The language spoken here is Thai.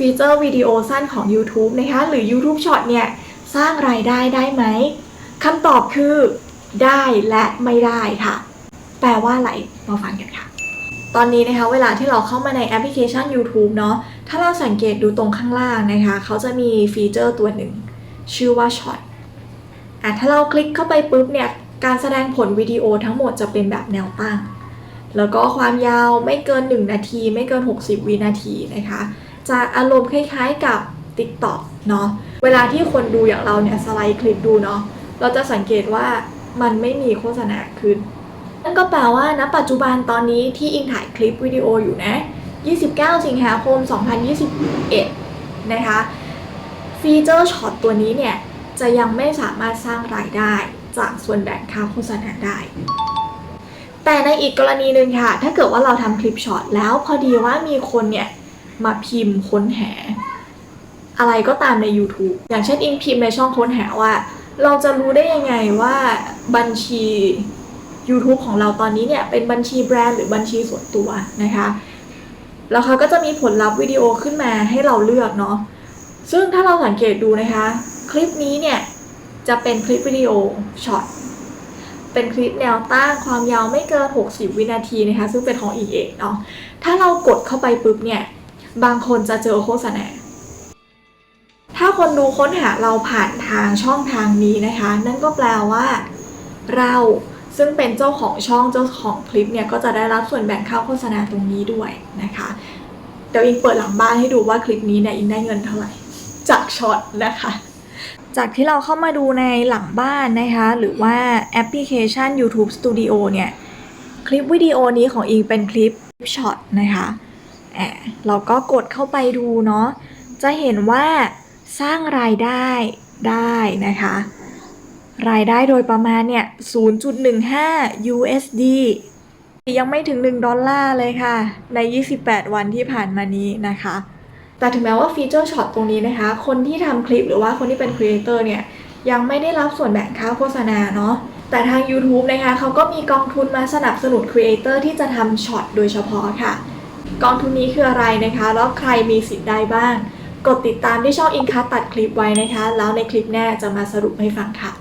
ฟีเจอร์วิดีโอสั้นของ YouTube นะคะหรือ YouTube Short เนี่ยสร้างรายได้ได้ไหมคำตอบคือได้และไม่ได้ค่ะ แปลว่าอะไรมาฟังกันค่ะ ตอนนี้นะคะเวลาที่เราเข้ามาในแอปพลิเคชัน YouTube เนาะถ้าเราสังเกตดูตรงข้างล่างนะคะเขาจะมีฟีเจอร์ตัวหนึ่ง ชื่อว่า Short อะถ้าเราคลิกเข้าไปปุ๊บเนี่ยการแสดงผลวิดีโอทั้งหมดจะเป็นแบบแนวตั้ง แล้วก็ความยาวไม่เกิน 1 นาที ไม่เกิน 60 วินาทีนะคะ จะอารมณ์คล้ายๆกับ TikTok เนาะเวลาที่คนดูอย่างเราเนี่ยสไลด์คลิปดูเนาะเราจะสังเกตว่ามันไม่มีโฆษณาขึ้น นั่นก็แปลว่าณปัจจุบันตอนนี้ที่อิงถ่ายคลิปวิดีโออยู่นะ 29 สิงหาคม 2021 นะคะฟีเจอร์ช็อตตัวนี้เนี่ย จะยังไม่สามารถสร้างรายได้จากส่วนแบ่งค่าโฆษณาได้ แต่ในอีกกรณีหนึ่งค่ะ ถ้าเกิดว่าเราทำคลิปช็อตแล้วพอดีว่ามีคนเนี่ย มาพิมพ์ค้นหา อะไรก็ตามใน YouTube อย่างเช่นอิงพิมพ์ในช่องค้นหาว่า เราจะรู้ได้ยังไงว่าบัญชี YouTube ของเราตอนนี้เนี่ย เป็นบัญชีแบรนด์หรือบัญชีส่วนตัวนะคะ แล้วเขาก็จะมีผลลัพธ์วิดีโอขึ้นมาให้เราเลือกเนาะซึ่งถ้าเราสังเกตดูนะคะ คลิปนี้เนี่ย จะเป็นคลิปวิดีโอช็อตเป็นคลิปแนวตั้งความยาวไม่เกิน 60 วินาทีนะคะ ซึ่งเป็นของอีเอกเนาะถ้าเรากดเข้าไปปุ๊บเนี่ย บางคนจะเจอโฆษณา ถ้าคนดูค้นหาเราผ่านทางช่องทางนี้นะคะ นั่นก็แปลว่า เราซึ่งเป็นเจ้าของช่องเจ้าของคลิปเนี่ยก็จะได้รับส่วนแบ่งค่าโฆษณาตรงนี้ด้วยนะคะ เดี๋ยวอิงเปิดหลังบ้านให้ดูว่าคลิปนี้เนี่ยอิงได้เงินเท่าไหร่จากช็อตนะคะจากที่เราเข้ามาดูในหลังบ้านนะคะ หรือว่าแอปพลิเคชัน YouTube Studio เนี่ย คลิปวิดีโอนี้ของอิงเป็นคลิปช็อตนะคะ อเราก็กดเข้าไปดูเนาะจะเห็นว่าสร้างรายได้ได้นะคะ รายได้โดยประมาณเนี่ย 0.15 USD ยังไม่ถึง 1 ดอลลาร์เลยค่ะ ใน 28 วันที่ผ่านมานี้นะคะ แต่ถึงแม้ว่าฟีเจอร์ช็อตตรงนี้นะคะ คนที่ทำคลิปหรือว่าคนที่เป็นครีเอเตอร์เนี่ยยังไม่ได้รับส่วนแบ่งค่าโฆษณาเนาะแต่ทาง YouTube นะคะเขาก็มีกองทุนมาสนับสนุนครีเอเตอร์ที่จะทำช็อตโดยเฉพาะค่ะ กองทุนนี้คืออะไรนะคะแล้วใครมีสิทธิ์ได้บ้าง กดติดตามที่ช่องอินคัตัดคลิปไว้นะคะ แล้วในคลิปหน้าจะมาสรุปให้ฟังค่ะ